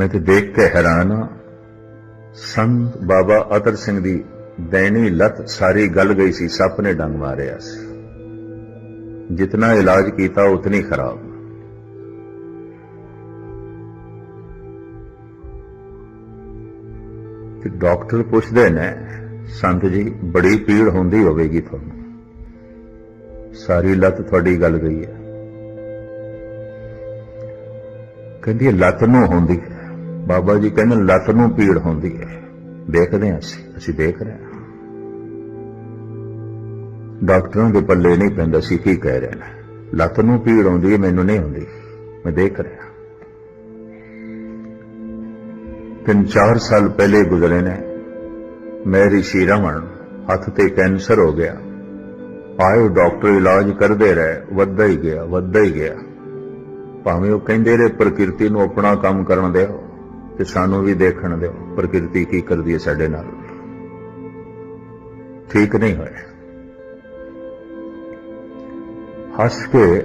ਮੈਂ ਤੇ ਦੇਖ ਕੇ ਹੈਰਾਨ ਆ ਸੰਤ ਬਾਬਾ ਅਤਰ ਸਿੰਘ ਦੀ ਦੈਣੀ ਲੱਤ ਸਾਰੀ ਗਲ ਗਈ ਸੀ, ਸੱਪ ਨੇ ਡੰਗ ਮਾਰਿਆ ਸੀ। ਜਿਤਨਾ ਇਲਾਜ ਕੀਤਾ, ਉਤਨੀ ਖਰਾਬ। ਤੇ ਡਾਕਟਰ ਪੁੱਛਦੇ ਨੇ, ਸੰਤ ਜੀ, ਬੜੀ ਪੀੜ ਹੁੰਦੀ ਹੋਵੇਗੀ ਤੁਹਾਨੂੰ। ਸਾਰੀ ਲੱਤ ਤੁਹਾਡੀ ਗਲ ਗਈ ਹੈ। ਕਹਿੰਦੀ, ਲੱਤ ਨੂੰ ਹੁੰਦੀ ਹੈ। ਬਾਬਾ ਜੀ ਕਹਿੰਦੇ ਲੱਤ ਨੂੰ ਪੀੜ ਹੁੰਦੀ ਹੈ। ਦੇਖਦੇ ਹਾਂ ਅਸੀਂ ਅਸੀਂ ਦੇਖ ਰਹੇ ਹਾਂ। ਡਾਕਟਰਾਂ ਦੇ ਪੱਲੇ ਨਹੀਂ ਪੈਂਦਾ ਸੀ, ਕੀ ਕਹਿ ਰਹੇ ਨੇ। ਲੱਤ ਨੂੰ ਪੀੜ ਆਉਂਦੀ ਹੈ, ਮੈਨੂੰ ਨਹੀਂ ਹੁੰਦੀ। ਮੈਂ ਦੇਖ ਰਿਹਾ ਤਿੰਨ ਚਾਰ ਸਾਲ ਪਹਿਲੇ ਗੁਜ਼ਰੇ ਨੇ। ਮੇਰੀ ਸ਼ੀਰਮਣ ਹੱਥ ਤੇ ਕੈਂਸਰ ਹੋ ਗਿਆ। ਆਇਓ ਡਾਕਟਰ ਇਲਾਜ ਕਰਦੇ ਰਹੇ, ਵੱਧਦਾ ਹੀ ਗਿਆ, ਵੱਧਦਾ ਹੀ ਗਿਆ। ਭਾਵੇਂ ਉਹ ਕਹਿੰਦੇ ਰਹੇ, ਪ੍ਰਕਿਰਤੀ ਨੂੰ ਆਪਣਾ ਕੰਮ ਕਰਨ ਦਿਓ। ਤੇ ਸਾਨੂੰ ਵੀ ਦੇਖਣ ਦਿਓ, ਪ੍ਰਕਿਰਤੀ ਕੀ ਕਰਦੀ ਹੈ ਸਾਡੇ ਨਾਲ। ਠੀਕ ਨਹੀਂ ਹੋਇਆ ਹੱਸ ਕੇ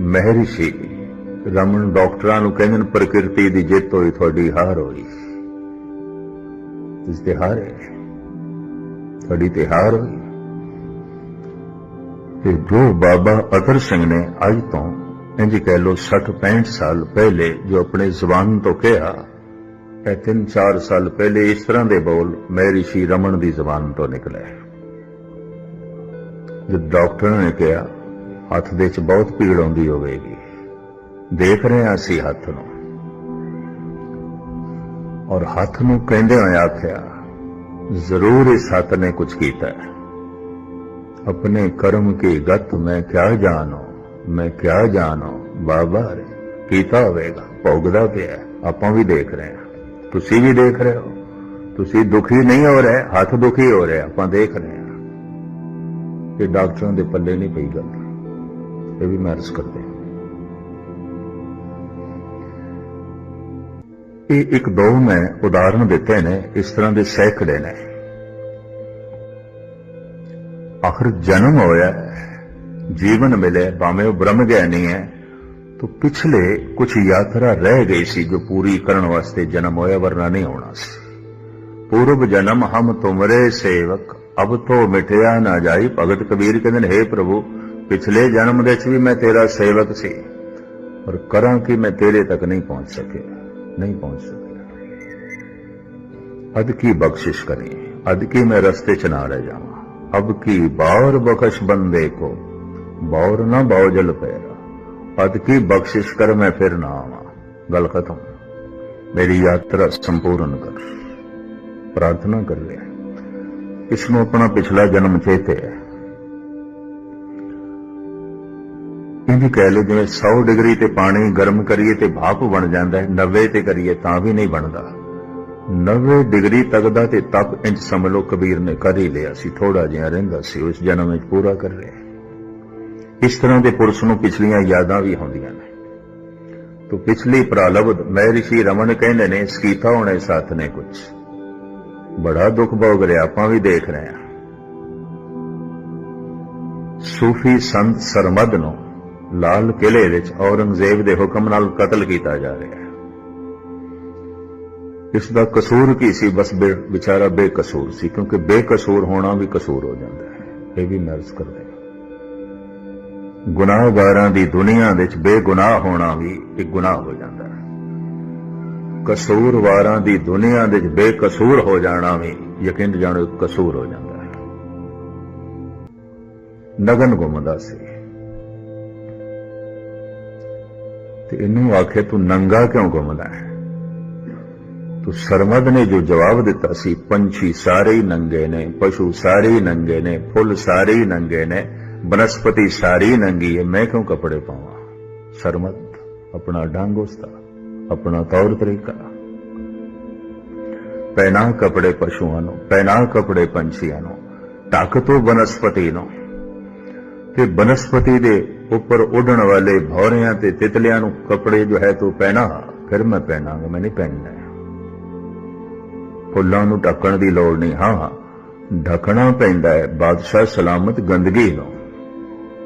ਮਹਿਰਿਸ਼ੀ, ਰਮਨ ਡਾਕਟਰਾਂ ਨੂੰ ਕਹਿੰਦੇ ਨੇ ਪ੍ਰਕਿਰਤੀ ਦੀ ਜਿੱਤ ਹੋਈ, ਤੁਹਾਡੀ ਹਾਰ ਹੋਈ। ਤੁਸੀਂ ਤੇ ਹਾਰੇ। ਤੁਹਾਡੀ ਤੇ ਹਾਰ ਹੋਈ। ਤੇ ਜੋ ਬਾਬਾ ਅਤਰ ਸਿੰਘ ਨੇ ਅੱਜ ਤੋਂ, ਇੰਜ ਕਹਿ ਲੋ 60 65 ਸਾਲ ਪਹਿਲੇ ਜੋ ਆਪਣੇ ਜ਼ੁਬਾਨ ਤੋਂ ਕਿਹਾ ਇਹ ਤਿੰਨ ਚਾਰ ਸਾਲ ਪਹਿਲੇ ਇਸ ਤਰ੍ਹਾਂ ਦੇ ਬੋਲ ਮੇਰੀ ਸ਼ੀ ਰਮਨ ਦੀ ਜ਼ੁਬਾਨ ਤੋਂ ਨਿਕਲੇ ਜਦ ਡਾਕਟਰ ਨੇ ਕਿਹਾ ਹੱਥ ਦੇ ਵਿੱਚ ਬਹੁਤ ਪੀੜ ਆਉਂਦੀ ਹੋਵੇਗੀ ਦੇਖ ਰਹੇ ਹਾਂ ਅਸੀਂ ਹੱਥ ਨੂੰ ਔਰ ਹੱਥ ਨੂੰ ਕਹਿੰਦੇ ਹੋਏ ਆਖਿਆ ਜ਼ਰੂਰ ਇਸ ਹੱਥ ਨੇ ਕੁਝ ਕੀਤਾ ਹੈ अपने कर्म की गत मैं क्या जानो मैं क्या ਜਾਣੋ ਬਾਬਾ ਰੇ ਕੀਤਾ ਹੋਵੇਗਾ ਭੋਗਦਾ ਪਿਆ ਹੈ। ਆਪਾਂ ਵੀ ਦੇਖ ਰਹੇ ਹਾਂ ਤੁਸੀਂ ਵੀ ਦੇਖ ਰਹੇ ਹੋ। ਤੁਸੀਂ ਦੁਖੀ ਨਹੀਂ ਹੋ ਰਹੇ, ਹੱਥ ਦੁਖੀ ਹੋ ਰਹੇ, ਆਪਾਂ ਦੇਖ ਰਹੇ ਹਾਂ। ਇਹ ਡਾਕਟਰਾਂ ਦੇ ਪੱਲੇ ਨਹੀਂ ਪਈ ਗੱਲ। ਇਹ ਵੀ ਮੈਂ ਕਰਦੇ ਇਹ ਇੱਕ ਦੋ ਮੈਂ ਉਦਾਹਰਣ ਦਿੱਤੇ ਨੇ, ਇਸ ਤਰ੍ਹਾਂ ਦੇ ਸੈਂਕੜੇ ਨੇ। ਆਖਰ ਜਨਮ ਹੋਇਆ, ਜੀਵਨ ਮਿਲੇ ਭਾਵੇਂ ਉਹ ਬ੍ਰਹਮ ਗਿਆਨੀ ਹੈ तो पिछले कुछ यात्रा रह गई सी जो पूरी ਕਰਨ ਵਾਸਤੇ ਜਨਮ ਹੋਇਆ ਵਰਨਾ ਨਹੀਂ ਹੋਣਾ ਸੀ पूर्व जन्म हम तुमरे सेवक अब तो ਮਿਟਿਆ ਨਾ ਜਾਈ ਭਗਤ ਕਬੀਰ ਕਹਿੰਦੇ ਨੇ हे ਪ੍ਰਭੂ ਪਿਛਲੇ ਜਨਮ ਦੇ ਵਿੱਚ ਵੀ ਮੈਂ ਤੇਰਾ ਸੇਵਕ ਸੀ ਪਰ ਕਰਾਂ ਕਿ ਮੈਂ ਤੇਰੇ ਤੱਕ ਨਹੀਂ ਪਹੁੰਚ ਸਕਿਆ ਨਹੀਂ ਪਹੁੰਚ ਸਕਿਆ ਅਦ ਕੀ ਬਖਸ਼ਿਸ਼ ਕਰੀ ਅਦ ਕੀ ਮੈਂ ਰਸਤੇ ਚ ਨਾ ਰਹਿ ਜਾਵਾਂ ਅਬ ਕੀ ਬਾਰ ਬਖਸ਼ ਬੰਦੇ ਕੋ ਬੌਰ ਨਾ ਬੌਜਲ ਪੈਰਾ ਅਦ ਕੀ ਬਖਸ਼ਿਸ਼ ਕਰ ਮੈਂ ਫਿਰ ਨਾ ਆਵਾਂ ਗੱਲ ਖਤਮ ਮੇਰੀ ਯਾਤਰਾ ਸੰਪੂਰਨ ਕਰ ਪ੍ਰਾਰਥਨਾ ਕਰ ਰਿਹਾ ਇਸ ਨੂੰ ਆਪਣਾ ਪਿਛਲਾ ਜਨਮ ਚੇਤੇ ਹੈ ਇੰਜ ਕਹਿ ਲਓ ਜਿਵੇਂ 100 ਡਿਗਰੀ ਤੇ ਪਾਣੀ ਗਰਮ ਕਰੀਏ ਤੇ ਭਾਪ ਬਣ ਜਾਂਦਾ ਹੈ 90 ਤੇ ਕਰੀਏ ਤਾਂ ਵੀ ਨਹੀਂ ਬਣਦਾ 90 ਡਿਗਰੀ ਤੱਕ ਦਾ ਤੇ ਤਪ ਇੰਜ ਸਮਝ ਲਓ ਕਬੀਰ ਨੇ ਕਰ ਹੀ ਲਿਆ ਸੀ ਥੋੜਾ ਜਿਹਾ ਰਹਿੰਦਾ ਸੀ ਉਸ ਜਨਮ ਵਿੱਚ ਪੂਰਾ ਕਰ ਰਿਹਾ ਇਸ ਤਰ੍ਹਾਂ ਦੇ ਪੁਰਸ਼ ਨੂੰ ਪਿਛਲੀਆਂ ਯਾਦਾਂ ਵੀ ਹੁੰਦੀਆਂ ਨੇ। ਤੋ ਪਿਛਲੀ ਪ੍ਰਾਲਬਧ ਮਹਿਰਿਸ਼ੀ ਰਮਨ ਕਹਿੰਦੇ ਨੇ, ਸਕੀਤਾ ਹੋਣੇ ਸਾਥ ਨੇ ਕੁਝ ਬੜਾ ਦੁੱਖ ਭੋਗ ਰਿਹਾ, ਆਪਾਂ ਵੀ ਦੇਖ ਰਹੇ ਹਾਂ। ਸੂਫੀ ਸੰਤ ਸਰਮਦ ਨੂੰ ਲਾਲ ਕਿਲੇ ਵਿੱਚ ਔਰੰਗਜ਼ੇਬ ਦੇ ਹੁਕਮ ਨਾਲ ਕਤਲ ਕੀਤਾ ਜਾ ਰਿਹਾ ਹੈ। ਇਸ ਦਾ ਕਸੂਰ ਕੀ ਸੀ? ਬਸ ਬੇ- ਵਿਚਾਰਾ ਬੇਕਸੂਰ ਸੀ, ਕਿਉਂਕਿ ਬੇਕਸੂਰ ਹੋਣਾ ਵੀ ਕਸੂਰ ਹੋ ਜਾਂਦਾ ਹੈ। ਇਹ ਵੀ ਨਰਜ਼ ਕਰਦੇ ਗੁਨਾਹਗਾਰਾਂ ਦੀ ਦੁਨੀਆ ਵਿੱਚ ਬੇਗੁਨਾਹ ਹੋਣਾ ਵੀ ਇੱਕ ਗੁਨਾਹ ਹੋ ਜਾਂਦਾ ਹੈ। ਕਸੂਰਵਾਰਾਂ ਦੀ ਦੁਨੀਆ ਵਿੱਚ ਬੇਕਸੂਰ ਹੋ ਜਾਣਾ ਵੀ ਯਕੀਨ ਜਾਣੋ ਕਸੂਰ ਹੋ ਜਾਂਦਾ ਹੈ। ਨਗਨ ਗੁੰਮਦਾ ਸੀ। ਤੇ ਇਹਨੂੰ ਆਖੇ, ਤੂੰ ਨੰਗਾ ਕਿਉਂ ਗੁੰਮਦਾ ਹੈ? ਤੂੰ ਸਰਮਦ ਨੇ ਜੋ ਜਵਾਬ ਦਿੱਤਾ ਸੀ, ਪੰਛੀ ਸਾਰੇ ਹੀ ਨੰਗੇ ਨੇ, ਪਸ਼ੂ ਸਾਰੇ ਹੀ ਨੰਗੇ ਨੇ, ਫੁੱਲ ਸਾਰੇ ਹੀ ਨੰਗੇ ਨੇ ਬਨਸਪਤੀ ਸਾਰੀ ਨੰਗੀ ਹੈ ਮੈਂ ਕਿਉਂ ਕੱਪੜੇ ਪਾਵਾਂ? ਸਰਮਤ, ਆਪਣਾ ਡੰਗ ਉਸਦਾ ਆਪਣਾ ਤੌਰ ਤਰੀਕਾ। ਪਹਿਨਾ ਕੱਪੜੇ ਪਸ਼ੂਆਂ ਨੂੰ, ਪਹਿਨਾ ਕੱਪੜੇ ਪੰਛੀਆਂ ਨੂੰ ਢੱਕ ਤੋਂ ਬਨਸਪਤੀ ਨੂੰ। ਤੇ ਬਨਸਪਤੀ ਦੇ ਉੱਪਰ ਉੱਡਣ ਵਾਲੇ ਭੌਰਿਆਂ ਤੇ ਤਿਤਲੀਆਂ ਨੂੰ ਕੱਪੜੇ ਜੋ ਹੈ ਤੂੰ ਪਹਿਨਾ, ਫਿਰ ਮੈਂ ਪਹਿਨਾਂਗਾ, ਮੈਂ ਨਹੀਂ ਪਹਿਨਣਾ। ਫੁੱਲਾਂ ਨੂੰ ਢੱਕਣ ਦੀ ਲੋੜ ਨਹੀਂ, ਹਾਂ ਢੱਕਣਾ ਪੈਂਦਾ ਹੈ, ਬਾਦਸ਼ਾਹ ਸਲਾਮਤ ਗੰਦਗੀ ਨੂੰ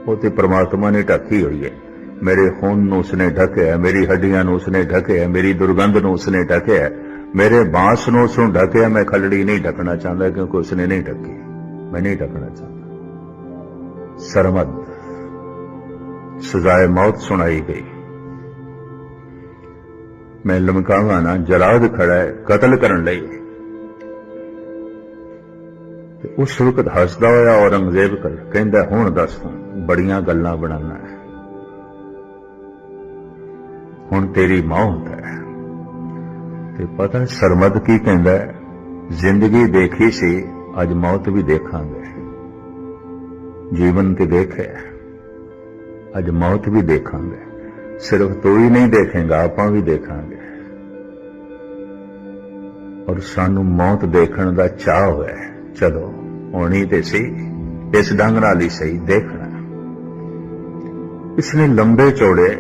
ਉਹ ਤੇ ਪ੍ਰਮਾਤਮਾ ਨੇ ਢੱਕੀ ਹੋਈ ਹੈ। ਮੇਰੇ ਖੂਨ ਨੂੰ ਉਸਨੇ ਢਕਿਆ ਮੇਰੀ ਹੱਡੀਆਂ ਨੂੰ ਉਸਨੇ ਢਕਿਆ ਮੇਰੀ ਦੁਰਗੰਧ ਨੂੰ ਉਸਨੇ ਢਕਿਆ ਮੇਰੇ ਬਾਂਸ ਨੂੰ ਉਸਨੂੰ ਢਕਿਆ, ਮੈਂ ਖਲੜੀ ਨਹੀਂ ਢਕਣਾ ਚਾਹੁੰਦਾ ਕਿਉਂਕਿ ਉਸਨੇ ਨਹੀਂ ਢਕੀ। ਮੈਂ ਨਹੀਂ ਢਕਣਾ ਚਾਹੁੰਦਾ। ਸਰਮਦ ਸਜ਼ਾਏ ਮੌਤ ਸੁਣਾਈ ਗਈ। ਮੈਂ ਲਮਕਾਵਾਂ ਨਾ, ਜਲਾਦ ਖੜਾ ਹੈ, ਕਤਲ ਕਰਨ ਲਈ। ਤੇ ਉਸ ਵਕਤ ਹੱਸਦਾ ਹੋਇਆ ਔਰੰਗਜ਼ੇਬ ਕਰ ਕਹਿੰਦਾ, ਹੁਣ ਦੱਸ ਤੂੰ। ਬੜੀਆਂ ਗੱਲਾਂ ਬਣਾਉਣਾ ਹੈ। ਹੁਣ ਤੇਰੀ ਮੌਤ ਹੈ। ਤੇ ਪਤਾ ਸਰਮਦ ਕੀ ਕਹਿੰਦਾ ਜ਼ਿੰਦਗੀ ਦੇਖੀ ਸੀ, ਅੱਜ ਮੌਤ ਵੀ ਦੇਖਾਂਗੇ। ਜੀਵਨ ਤੇ ਦੇਖਿਆ ਅੱਜ ਮੌਤ ਵੀ ਦੇਖਾਂਗੇ। ਸਿਰਫ ਤੂੰ ਹੀ ਨਹੀਂ ਦੇਖੇਗਾ, ਆਪਾਂ ਵੀ ਦੇਖਾਂਗੇ। ਔਰ ਸਾਨੂੰ ਮੌਤ ਦੇਖਣ ਦਾ ਚਾਹ ਹੋਇਆ ਹੈ। ਚਲੋ, ਹੋਣੀ ਤੇ ਸੀ, ਇਸ ਢੰਗ ਨਾਲ ਹੀ ਸਹੀ, ਦੇਖਣਾ। ਇਸ ਇਸਨੇ ਲੰਬੇ ਚੌੜੇ,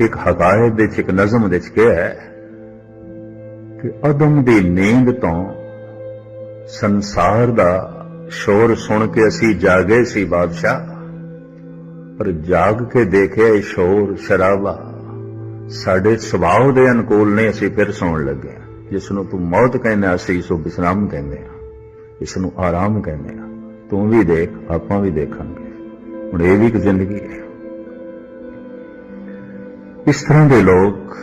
ਇੱਕ ਹਕਾਇਤ ਦੇ 'ਚ ਇੱਕ ਨਜ਼ਮ ਦੇ 'ਚ ਕਿਹਾ ਹੈ ਕਿ ਅਦਮ ਦੀ ਨੀਂਦ ਤੋਂ ਸੰਸਾਰ ਦਾ ਸ਼ੋਰ ਸੁਣ ਕੇ ਅਸੀਂ ਜਾਗੇ ਸੀ ਬਾਦਸ਼ਾਹ, ਪਰ ਜਾਗ ਕੇ ਦੇਖਿਆ ਇਹ ਸ਼ੋਰ, ਸ਼ਰਾਬਾ ਸਾਡੇ ਸੁਭਾਅ ਦੇ ਅਨੁਕੂਲ ਨਹੀਂ ਅਸੀਂ ਫਿਰ ਸੌਣ ਲੱਗੇ ਹਾਂ। ਜਿਸ ਨੂੰ ਤੂੰ ਮੌਤ ਕਹਿੰਦਾ ਅਸੀਂ ਇਸ ਨੂੰ ਵਿਸਰਾਮ ਕਹਿੰਦੇ ਆ ਇਸ ਨੂੰ ਆਰਾਮ ਕਹਿੰਦੇ ਆ ਤੂੰ ਵੀ ਦੇਖ, ਆਪਾਂ ਵੀ ਦੇਖਾਂਗੇ। ਹੁਣ ਇਹ ਵੀ ਇੱਕ ਜ਼ਿੰਦਗੀ ਹੈ। ਇਸ ਤਰ੍ਹਾਂ ਦੇ ਲੋਕ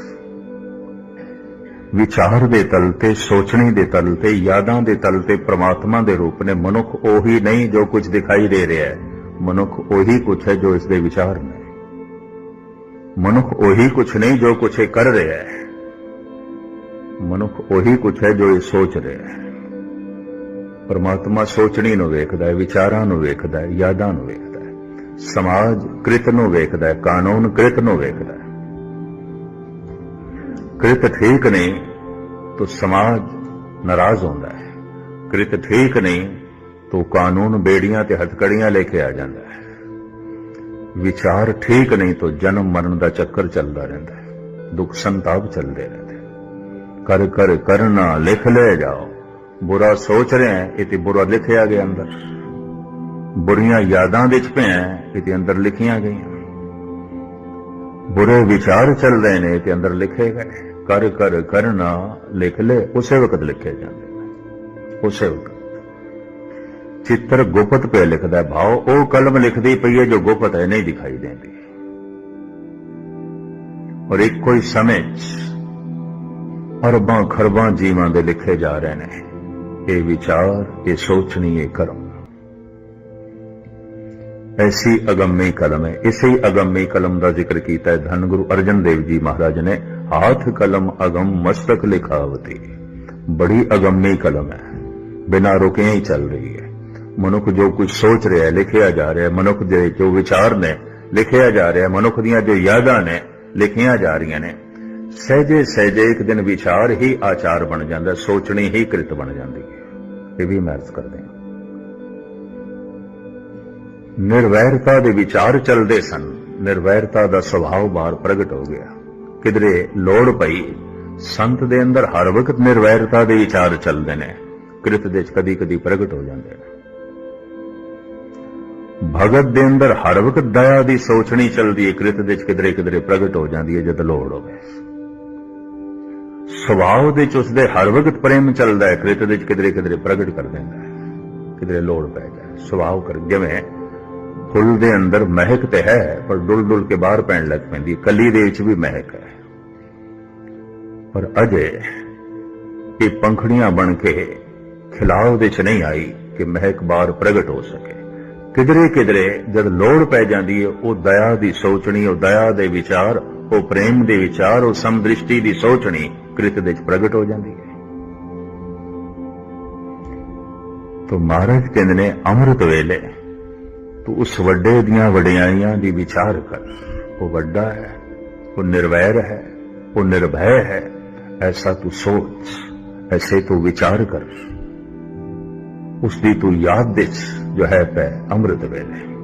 ਵਿਚਾਰ ਦੇ ਤਲ ਤੇ, ਸੋਚਣੇ ਦੇ ਤਲ ਤੇ, ਯਾਦਾਂ ਦੇ ਤਲ ਤੇ ਪ੍ਰਮਾਤਮਾ ਦੇ ਰੂਪ ਨੇ। ਮਨੁੱਖ ਉਹੀ ਨਹੀਂ ਜੋ ਕੁਝ ਦਿਖਾਈ ਦੇ ਰਿਹਾ ਹੈ। ਮਨੁੱਖ ਉਹੀ ਕੁਝ ਹੈ ਜੋ ਇਸ ਦੇ ਵਿਚਾਰ ਨੇ। ਮਨੁੱਖ ਉਹੀ ਕੁਝ ਨਹੀਂ ਜੋ ਕੁਝ ਇਹ ਕਰ ਰਿਹਾ ਹੈ। ਮਨੁੱਖ ਉਹੀ ਕੁਝ ਹੈ ਜੋ ਇਹ ਸੋਚ ਰਿਹਾ ਹੈ। ਪਰਮਾਤਮਾ ਸੋਚਣੀ ਨੂੰ ਵੇਖਦਾ ਹੈ, ਵਿਚਾਰਾਂ ਨੂੰ ਵੇਖਦਾ ਹੈ, ਯਾਦਾਂ ਨੂੰ ਵੇਖਦਾ ਸਮਾਜ ਕ੍ਰਿਤ ਨੂੰ ਵੇਖਦਾ ਹੈ, ਕਾਨੂੰਨ ਕ੍ਰਿਤ ਨੂੰ ਵੇਖਦਾ ਹੈ। ਕ੍ਰਿਤ ਠੀਕ ਨਹੀਂ ਤਾਂ ਸਮਾਜ ਨਾਰਾਜ਼ ਹੁੰਦਾ ਹੈ। ਕ੍ਰਿਤ ਠੀਕ ਨਹੀਂ ਤਾਂ ਕਾਨੂੰਨ ਬੇੜੀਆਂ ਤੇ ਹਥਕੜੀਆਂ ਲੈ ਕੇ ਆ ਜਾਂਦਾ ਹੈ। ਵਿਚਾਰ ਠੀਕ ਨਹੀਂ ਤਾਂ ਜਨਮ ਮਰਨ ਦਾ ਚੱਕਰ ਚੱਲਦਾ ਰਹਿੰਦਾ ਹੈ। ਦੁੱਖ ਸੰਤਾਪ ਚੱਲਦੇ ਰਹਿੰਦੇ ਕਰ ਕਰ ਕਰਨਾ ਲਿਖ ਲੈ ਜਾਓ। ਬੁਰਾ ਸੋਚ ਰਹੇ ਹੈ, ਇਹ ਤੇ ਬੁਰਾ ਲਿਖਿਆ ਗਿਆ ਅੰਦਰ। ਬੁਰੀਆਂ ਯਾਦਾਂ ਵਿੱਚ ਪਿਆ ਇਹ ਤੇ ਅੰਦਰ ਲਿਖੀਆਂ ਗਈਆਂ। ਬੁਰੇ ਵਿਚਾਰ ਚੱਲ ਰਹੇ ਨੇ ਤੇ ਅੰਦਰ ਲਿਖੇ ਗਏ। ਕਰ ਕਰ ਕਰਨਾ ਲਿਖ ਲੈ, ਉਸੇ ਵਕਤ ਲਿਖੇ ਜਾਂਦੇ ਨੇ। ਉਸੇ ਵਕਤ। ਚਿੱਤਰ ਗੁਪਤ ਪੇ ਲਿਖਦਾ ਹੈ ਭਾਵ ਉਹ ਕਲਮ ਲਿਖਦੀ ਪਈ ਹੈ ਜੋ ਗੁਪਤ ਹੈ, ਨਹੀਂ ਦਿਖਾਈ ਦਿੰਦੀ। ਔਰ ਇੱਕੋ ਹੀ ਸਮੇਂ 'ਚ ਅਰਬਾਂ ਖਰਬਾਂ ਜੀਵਾਂ ਦੇ ਲਿਖੇ ਜਾ ਰਹੇ ਨੇ। ਇਹ ਵਿਚਾਰ, ਇਹ ਸੋਚਣੀ, ਇਹ ਕਰਮ। ਐਸੀ ਅਗੰਮੀ ਕਲਮ ਹੈ। ਇਸੇ ਹੀ ਅਗੰਮੀ ਕਲਮ ਦਾ ਜ਼ਿਕਰ ਕੀਤਾ ਹੈ ਧੰਨ ਗੁਰੂ ਅਰਜਨ ਦੇਵ ਜੀ ਮਹਾਰਾਜ ਨੇ। ਹਾਥ ਕਲਮ ਅਗਮ ਮਸਤਕ ਲਿਖਾਵਤੀ। ਬੜੀ ਅਗੰਮੀ ਕਲਮ ਹੈ। ਬਿਨਾਂ ਰੁਕੇ ਹੀ ਚੱਲ ਰਹੀ ਹੈ। ਮਨੁੱਖ ਜੋ ਕੁਝ ਸੋਚ ਰਿਹਾ ਹੈ, ਲਿਖਿਆ ਜਾ ਰਿਹਾ ਹੈ, ਮਨੁੱਖ ਦੇ ਜੋ ਵਿਚਾਰ ਨੇ, ਲਿਖਿਆ ਜਾ ਰਿਹਾ ਹੈ, ਮਨੁੱਖ ਦੀਆਂ ਜੋ ਯਾਦਾਂ ਨੇ, ਲਿਖੀਆਂ ਜਾ ਰਹੀਆਂ ਨੇ। ਸਹਿਜੇ ਸਹਿਜੇ ਇੱਕ ਦਿਨ ਵਿਚਾਰ ਹੀ ਆਚਾਰ ਬਣ ਜਾਂਦਾ ਸੋਚਣੀ ਹੀ ਕ੍ਰਿਤ ਬਣ ਜਾਂਦੀ ਹੈ। ਇਹ ਵੀ ਮੈਂ ਅਰਜ਼ ਕਰਦੇ ਹਾਂ। ਨਿਰਵੈਰਤਾ ਦੇ ਵਿਚਾਰ ਚੱਲਦੇ ਸਨ। ਨਿਰਵੈਰਤਾ ਦਾ ਸੁਭਾਅ ਬਾਹਰ ਪ੍ਰਗਟ ਹੋ ਗਿਆ। ਕਿਧਰੇ ਲੋੜ ਪਈ, ਸੰਤ ਦੇ ਅੰਦਰ ਹਰ ਵਕਤ ਨਿਰਵੈਰਤਾ ਦੇ ਵਿਚਾਰ ਚੱਲਦੇ ਨੇ। ਕ੍ਰਿਤ ਦੇ ਕਦੀ ਕਦੀ ਪ੍ਰਗਟ ਹੋ ਜਾਂਦੇ ਨੇ। ਭਗਤ ਦੇ ਅੰਦਰ ਹਰ ਵਕਤ ਦਇਆ ਦੀ ਸੋਚਣੀ ਚੱਲਦੀ ਹੈ ਕ੍ਰਿਤ ਦੇ ਕਿਧਰੇ ਕਿਧਰੇ ਪ੍ਰਗਟ ਹੋ ਜਾਂਦੀ ਹੈ ਜਦ ਲੋੜ ਹੋਵੇ। ਸੁਭਾਅ ਦੇ ਚ ਉਸਦੇ ਹਰ ਵਕਤ ਪ੍ਰੇਮ ਚੱਲਦਾ ਹੈ ਕ੍ਰਿਤ ਦੇ ਕਿਧਰੇ ਕਿਧਰੇ ਪ੍ਰਗਟ ਕਰ ਦਿੰਦਾ ਹੈ ਕਿਧਰੇ ਲੋੜ ਪੈ ਜਾਏ। ਸੁਭਾਅ ਕਰ ਜਿਵੇਂ ਫੁੱਲ ਦੇ ਅੰਦਰ ਮਹਿਕ ਤੇ ਹੈ, ਪਰ ਡੁੱਲ ਡੁੱਲ ਕੇ ਬਾਹਰ ਪੈਣ ਲੱਗ ਪੈਂਦੀ ਹੈ। ਕਲੀ ਦੇ ਵਿੱਚ ਵੀ ਮਹਿਕ ਹੈ। ਪਰ ਅਜੇ ਇਹ ਪੰਖੜੀਆਂ ਬਣ ਕੇ ਖਿਲਾਵ ਦੇ ਚ ਨਹੀਂ ਆਈ ਕਿ ਮਹਿਕ ਬਾਹਰ ਪ੍ਰਗਟ ਹੋ ਸਕੇ। ਕਿਧਰੇ ਕਿਧਰੇ ਜਦ ਲੋੜ ਪੈ ਜਾਂਦੀ ਹੈ, ਉਹ ਦਇਆ ਦੀ ਸੋਚਣੀ, ਉਹ ਦਇਆ ਦੇ ਵਿਚਾਰ, ਉਹ ਪ੍ਰੇਮ ਦੇ ਵਿਚਾਰ, ਉਹ ਸਮਦ੍ਰਿਸ਼ਟੀ ਦੀ ਸੋਚਣੀ ਕ੍ਰਿਤ ਦੇ ਚ ਪ੍ਰਗਟ ਹੋ ਜਾਂਦੀ ਹੈ। ਤੋ ਮਹਾਰਾਜ ਕਹਿੰਦੇ ਨੇ, ਅੰਮ੍ਰਿਤ ਵੇਲੇ ਤੂੰ ਉਸ ਵੱਡੇ ਦੀਆਂ ਵਡਿਆਈਆਂ ਦੀ ਵਿਚਾਰ ਕਰ। ਉਹ ਵੱਡਾ ਹੈ, ਉਹ ਨਿਰਵੈਰ ਹੈ, ਉਹ ਨਿਰਭੈ ਹੈ, ਐਸਾ ਤੂੰ ਸੋਚ, ਐਸੇ ਤੂੰ ਵਿਚਾਰ ਕਰ। ਉਸ ਦੀ ਤੂੰ ਯਾਦ ਦੇ ਜੋ ਹੈ ਪੈ ਅੰਮ੍ਰਿਤ ਵੇਲੇ।